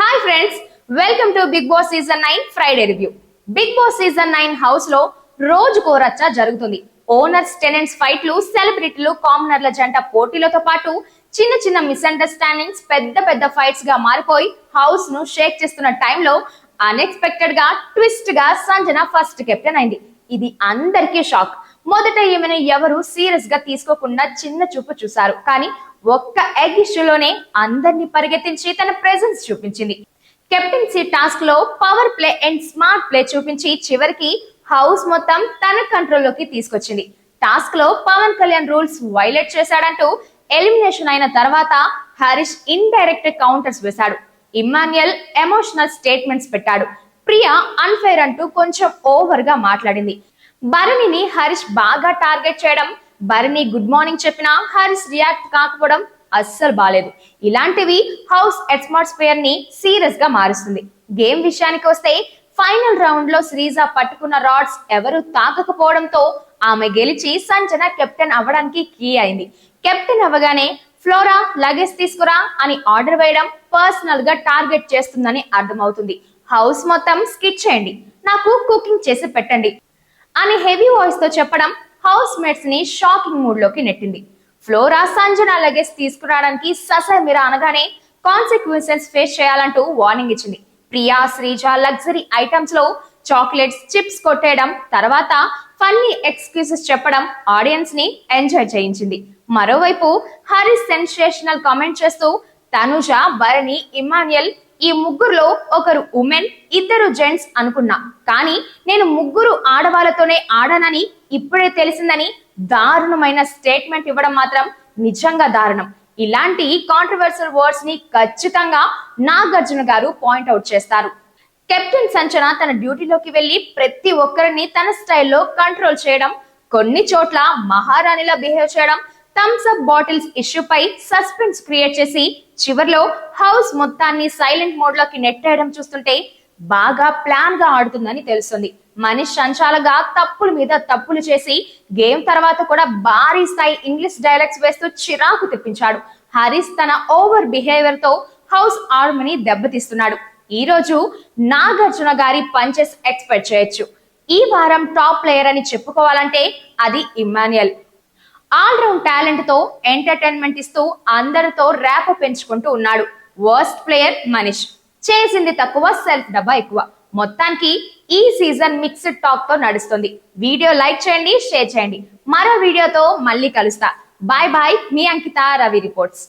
Hi friends welcome to Big Boss season nine Friday review Big Boss season nine హౌస్లో రోజుకో రచ్చ జరుగుతుంది. Owners tenants ఫైట్లు సెలబ్రిటీలు కామనర్ల జంట పోటీలతో పాటు చిన్న చిన్న మిస్అండర్స్టాండింగ్స్ పెద్ద పెద్ద ఫైట్స్గా మారిపోయి హౌస్ను షేక్ చేస్తున్న టైంలో అన్ఎక్స్పెక్టెడ్గా ట్విస్ట్గా సంజన ఫస్ట్ కెప్టెన్ అయింది. ఇది అందరికీ షాక్ మొదట ఈమెను ఎవరు సీరియస్గా తీసుకోకుండా చిన్న చూపు చూశారు. కానీ ఒక్క ఎగ్ ఇష్యూలోనే అందరినీ పరిగెత్తించి తన ప్రెజెన్స్ చూపించింది. కెప్టెన్సీ టాస్క్లో power play and smart play చూపించి చివరికి హౌస్ మొత్తం తన కంట్రోల్లోకి తీసుకొచ్చింది. టాస్క్లో పవన్ కళ్యాణ్ రూల్స్ వైలేట్ చేశాడంటూ ఎలిమినేషన్ అయిన తర్వాత హరీష్ ఇండైరెక్ట్ కౌంటర్స్ వేశాడు. ఇమ్మాన్యుయల్ ఎమోషనల్ స్టేట్మెంట్స్ పెట్టాడు. ప్రియా అన్ఫైర్ అంటూ కొంచెం ఓవర్గా మాట్లాడింది. భరణిని హరీష్ బాగా టార్గెట్ చేయడం భరణి గుడ్ మార్నింగ్ చెప్పినా హరీష్ రియాక్ట్ కాకపోవడం అస్సలు బాలేదు. ఇలాంటివి హౌస్ అట్మాస్ఫియర్ని సీరియస్గా మారుస్తుంది. గేమ్ విషయానికి వస్తే ఫైనల్ రౌండ్లో శ్రీజ పట్టుకున్న రాడ్స్ ఎవరు తాకకపోవడంతో ఆమె గెలిచి సంజన కెప్టెన్ అవ్వడానికి కీ అయింది. కెప్టెన్ అవ్వగానే ఫ్లోరా లగేజ్ తీసుకురా అని ఆర్డర్ వేయడం పర్సనల్గా టార్గెట్ చేస్తుందని అర్థమవుతుంది. హౌస్ మొత్తం స్కిట్ చేయండి. నాకు కుకింగ్ చేసి పెట్టండి. అని హెవీ వాయిస్తో చెప్పడం హౌస్ మేట్స్ని షాకింగ్ మూడ్లోకి నెట్టింది. ఫ్లోరా సంజన లగేజ్ తీసుకురావడానికి ససమిరా అనగానే కాన్సిక్వెన్సెస్ ఫేస్ చేయాలంటూ వార్నింగ్ ఇచ్చింది. ప్రియా శ్రీజ లగ్జరీ ఐటమ్స్లో చాక్లెట్స్ చిప్స్ కొట్టేయడం తర్వాత ఫన్నీ ఎక్స్క్యూజెస్ చెప్పడం ఆడియన్స్ని ఎంజాయ్ చేయించింది. మరోవైపు హరి సెన్సేషనల్ కామెంట్ చేస్తూ తనుజ భరణి ఇమాన్యుయల్ ఈ ముగ్గురులో ఒకరు ఉమెన్ ఇద్దరు జెంట్స్ అనుకున్నా. కానీ నేను ముగ్గురు ఆడవాళ్ళతోనే ఆడానని ఇప్పుడే తెలిసిందని దారుణమైన స్టేట్మెంట్ ఇవ్వడం మాత్రం నిజంగా దారుణం. ఇలాంటి కాంట్రవర్సల్ వర్డ్స్ని ఖచ్చితంగా నాగార్జున గారు పాయింట్ అవుట్ చేస్తారు. కెప్టెన్ సంచన తన డ్యూటీలోకి వెళ్ళి ప్రతి ఒక్కరిని తన స్టైల్లో కంట్రోల్ చేయడం కొన్ని చోట్ల మహారాణిలా బిహేవ్ చేయడం థమ్స్ అప్ బాటిల్స్ ఇష్యూపై సస్పెన్స్ క్రియేట్ చేసి చివర్లో హౌస్ మొత్తాన్ని సైలెంట్ మోడ్లోకి నెట్టేయడం చూస్తుంటే బాగా ప్లాన్గా ఆడుతుందని తెలుస్తుంది. మనిష్ సంచాలగా తప్పుల మీద తప్పులు చేసి గేమ్ తర్వాత కూడా భారీ స్థాయి ఇంగ్లీష్ డైలాగ్స్ వేస్తూ చిరాకు తెప్పించాడు. హరీష్ తన ఓవర్ బిహేవియర్తో హౌస్ ఆర్మని దెబ్బతీస్తున్నాడు. ఈ రోజు నాగార్జున గారి పంచెస్ ఎక్స్పెక్ట్ చేయొచ్చు. ఈ వారం టాప్ ప్లేయర్ అని చెప్పుకోవాలంటే అది ఇమ్మాన్యుయల్ ఆల్ రౌండ్ టాలెంట్తో ఎంటర్టైన్మెంట్ ఇస్తూ అందరితో ర్యాప్ పెంచుకుంటూ ఉన్నాడు. Worst player Manish. చేసింది తక్కువ సెల్ఫ్ డబ్బా ఎక్కువ. మొత్తానికి ఈ సీజన్ మిక్స్డ్ టాక్తో నడుస్తుంది. వీడియో లైక్ చేయండి షేర్ చేయండి. మరో వీడియోతో మళ్ళీ కలుస్తా. బాయ్ బాయ్ మీ అంకిత రవి రిపోర్ట్స్.